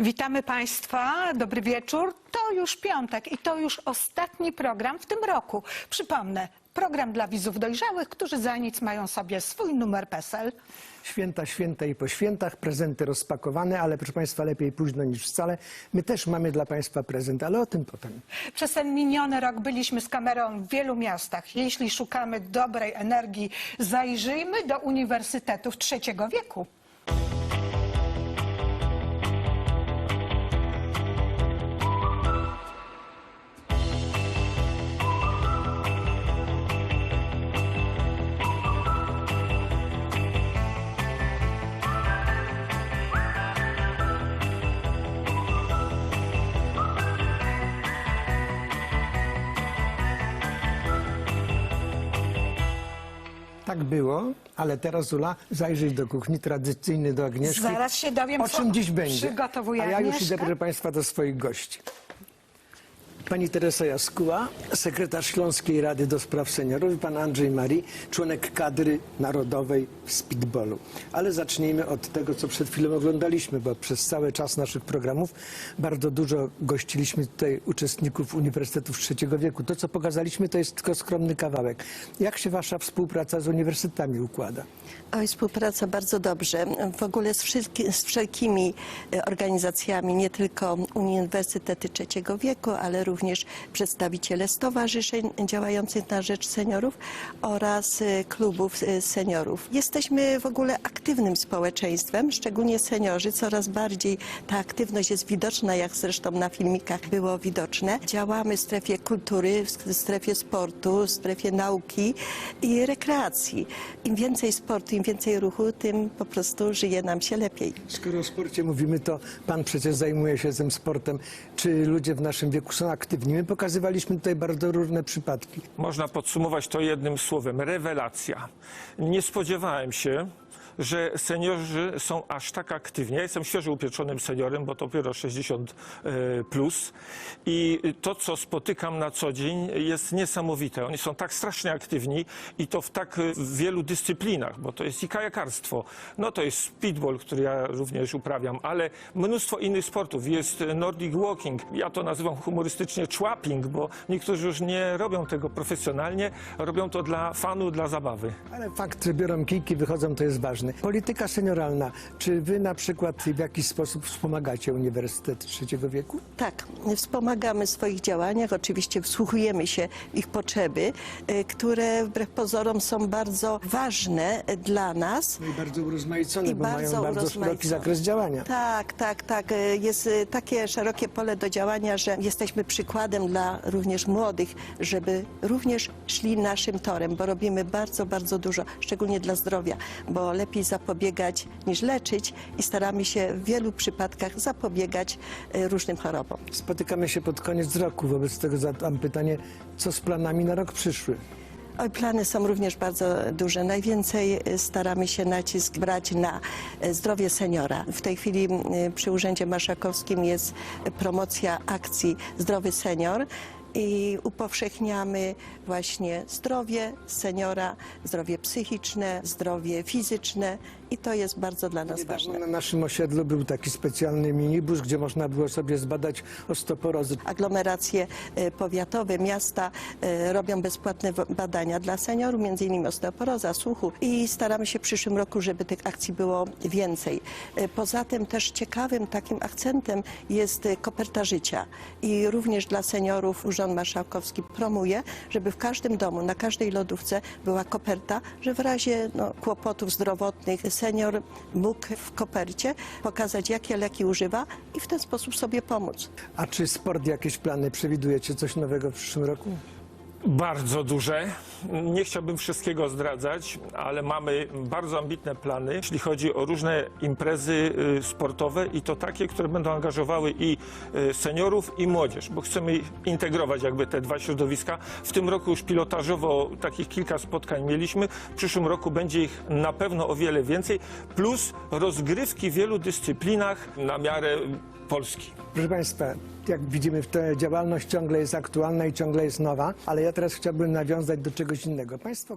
Witamy Państwa, dobry wieczór. To już piątek i to już ostatni program w tym roku. Przypomnę, program dla widzów dojrzałych, którzy za nic mają sobie swój numer PESEL. Święta, święta i po świętach, prezenty rozpakowane, ale proszę Państwa, lepiej późno niż wcale. My też mamy dla Państwa prezent, ale o tym potem. Przez ten miniony rok byliśmy z kamerą w wielu miastach. Jeśli szukamy dobrej energii, zajrzyjmy do uniwersytetów trzeciego wieku. Tak było, ale teraz Ula, zajrzyj do kuchni, tradycyjny do Agnieszki. Zaraz się dowiem, o co czym dziś będzie. przygotowuje A ja już Agnieszka. idę, proszę Państwa, do swoich gości. Pani Teresa Jaskuła, sekretarz Śląskiej Rady do Spraw Seniorów i pan Andrzej Mari, członek kadry narodowej w speedballu. Ale zacznijmy od tego, co przed chwilą oglądaliśmy, bo przez cały czas naszych programów bardzo dużo gościliśmy tutaj uczestników uniwersytetów trzeciego wieku. To, co pokazaliśmy, to jest tylko skromny kawałek. Jak się wasza współpraca z uniwersytetami układa? Oj, współpraca bardzo dobrze. W ogóle z, wszelki, z wszelkimi e, organizacjami, nie tylko Uniwersytety Trzeciego Wieku, ale również przedstawiciele stowarzyszeń działających na rzecz seniorów oraz e, klubów e, seniorów. Jesteśmy w ogóle aktywnym społeczeństwem, szczególnie seniorzy. Coraz bardziej ta aktywność jest widoczna, jak zresztą na filmikach było widoczne. Działamy w strefie kultury, w strefie sportu, w strefie nauki i rekreacji. Im więcej sportu, im więcej ruchu, tym po prostu żyje nam się lepiej. Skoro o sporcie mówimy, to pan przecież zajmuje się tym sportem. Czy ludzie w naszym wieku są aktywni? My pokazywaliśmy tutaj bardzo różne przypadki. Można podsumować to jednym słowem rewelacja. Nie spodziewałem się, że seniorzy są aż tak aktywni. Ja jestem świeżo upieczonym seniorem, bo to dopiero 60 e, plus i to, co spotykam na co dzień jest niesamowite. Oni są tak strasznie aktywni i to w tak e, wielu dyscyplinach, bo to jest i kajakarstwo, no to jest speedball, który ja również uprawiam, ale mnóstwo innych sportów. Jest Nordic walking, ja to nazywam humorystycznie człaping, bo niektórzy już nie robią tego profesjonalnie, robią to dla fanu, dla zabawy. Ale fakt, że biorą kijki, wychodzą, to jest ważne. Polityka senioralna. Czy wy na przykład w jakiś sposób wspomagacie Uniwersytet Trzeciego Wieku? Tak, wspomagamy w swoich działaniach, oczywiście wsłuchujemy się w ich potrzeby, y, które wbrew pozorom są bardzo ważne dla nas. No i bardzo urozmaicone, I bo mają bardzo bardzo szeroki zakres działania. Tak, tak, tak. Y, Jest y, takie szerokie pole do działania, że jesteśmy przykładem dla również młodych, żeby również szli naszym torem, bo robimy bardzo, bardzo dużo, szczególnie dla zdrowia, bo lepiej zapobiegać niż leczyć i staramy się w wielu przypadkach zapobiegać y, różnym chorobom. Spotykamy się pod koniec roku, wobec tego zadam pytanie, co z planami na rok przyszły? Oj, plany są również bardzo duże. Najwięcej y, staramy się nacisk brać na y, zdrowie seniora. W tej chwili przy Urzędzie Marszałkowskim jest promocja akcji Zdrowy Senior i upowszechniamy właśnie zdrowie seniora, zdrowie psychiczne, zdrowie fizyczne i to jest bardzo dla nas Niedawno ważne. na naszym osiedlu był taki specjalny minibus, gdzie można było sobie zbadać osteoporozy. aglomeracje e, powiatowe, miasta e, robią bezpłatne w- badania dla seniorów, między innymi osteoporoza, słuchu i staramy się w przyszłym roku, żeby tych akcji było więcej. E, Poza tym też ciekawym takim akcentem jest e, koperta życia i również dla seniorów Urząd Marszałkowski promuje, żeby w każdym domu, na każdej lodówce była koperta, że w razie no, kłopotów zdrowotnych senior mógł w kopercie pokazać, jakie leki używa i w ten sposób sobie pomóc. A czy sport, jakieś plany przewidujecie coś nowego w przyszłym roku? Bardzo duże. Nie chciałbym wszystkiego zdradzać, ale mamy bardzo ambitne plany, jeśli chodzi o różne imprezy y, sportowe i to takie, które będą angażowały i y, seniorów, i młodzież, bo chcemy integrować jakby te dwa środowiska. W tym roku już pilotażowo takich kilka spotkań mieliśmy. W przyszłym roku będzie ich na pewno o wiele więcej, plus rozgrywki w wielu dyscyplinach na miarę Polski. Proszę Państwa, jak widzimy, ta działalność ciągle jest aktualna i ciągle jest nowa, ale ja teraz chciałbym nawiązać do czegoś innego. Państwo